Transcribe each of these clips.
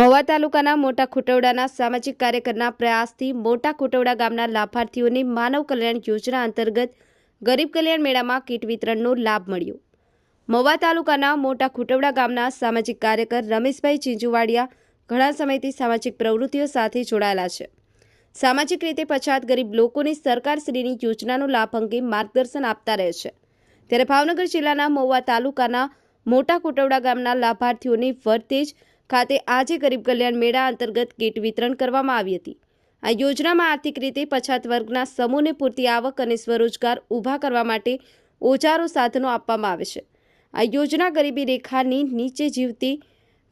મહુવા તાલુકાના મોટા ખુટવડાના સામાજિક કાર્યકરના પ્રયાસથી મોટા ખુટવડા ગામના લાભાર્થીઓને માનવ કલ્યાણ યોજના અંતર્ગત ગરીબ કલ્યાણ મેળામાં કીટ વિતરણનો લાભ મળ્યો. મહુવા તાલુકાના મોટા ખુટવડા ગામના સામાજિક કાર્યકર રમેશભાઈ ચીંજુવાડિયા ઘણા સમયથી સામાજિક પ્રવૃત્તિઓ સાથે જોડાયેલા છે. સામાજિક રીતે પછાત ગરીબ લોકોને સરકારશ્રીની યોજનાનો લાભ અંગે માર્ગદર્શન આપતા રહે છે. ત્યારે ભાવનગર જિલ્લાના મહુવા તાલુકાના મોટા કુટવડા ગામના લાભાર્થીઓને વર્તેજ ખાતે આજે ગરીબ કલ્યાણ મેળા અંતર્ગત કીટ વિતરણ કરવામાં આવી હતી. આ યોજનામાં આર્થિક રીતે પછાત વર્ગના સમૂહને પૂરતી આવક અને સ્વરોજગાર ઊભા કરવા માટે ઓજારો સાધનો આપવામાં આવે છે. આ યોજના ગરીબી રેખાની નીચે જીવતી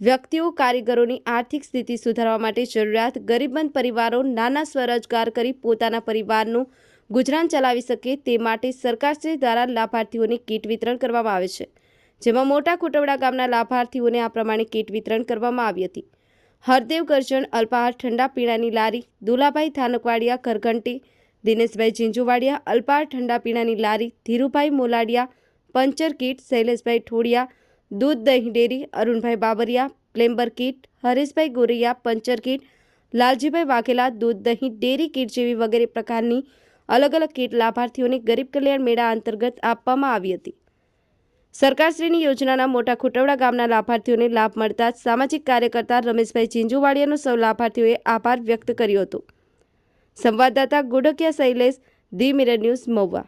વ્યક્તિઓ, કારીગરોની આર્થિક સ્થિતિ સુધારવા માટે જરૂરિયાત ગરીબમંદ પરિવારો નાના સ્વરોજગાર કરી પોતાના પરિવારનું ગુજરાન ચલાવી શકે તે માટે સરકારશ્રી દ્વારા લાભાર્થીઓને કીટ વિતરણ કરવામાં આવે છે. જેમાં મોટા કુટવડા ગામના લાભાર્થીઓને આ પ્રમાણે કીટ વિતરણ કરવામાં આવી હતી. હરદેવ ગર્જન, અલ્પાહાર ઠંડા પીણાની લારી, દુલાભાઈ થાનકવાડિયા કરઘંટી દિનેશભાઈ ઝીંઝુવાડિયા, અલ્પાહાર ઠંડા પીણાની લારી, ધીરુભાઈ મોલાડિયા, પંચર કીટ, શૈલેષભાઈ ઠોડિયા, દૂધ દહીં dairy, Arunbhai Babariya, plumber kit, Hareshbhai Goraiya, puncture kit, Laljibhai Vaghela, દૂધ દહીં, ડેરી કીટ જેવી વગેરે પ્રકારની અલગ અલગ કીટ લાભાર્થીઓને ગરીબ કલ્યાણ મેળા અંતર્ગત આપવામાં આવી હતી. સરકારશ્રીની યોજનાના મોટા ખુટવડા ગામના લાભાર્થીઓને લાભ મળતા સામાજિક કાર્યકર્તા રમેશભાઈ ચીંજુવાડિયાનો સૌ લાભાર્થીઓએ આભાર વ્યક્ત કર્યો હતો. સંવાદદાતા Gudkiya Shailesh, the mirror news Mahuva.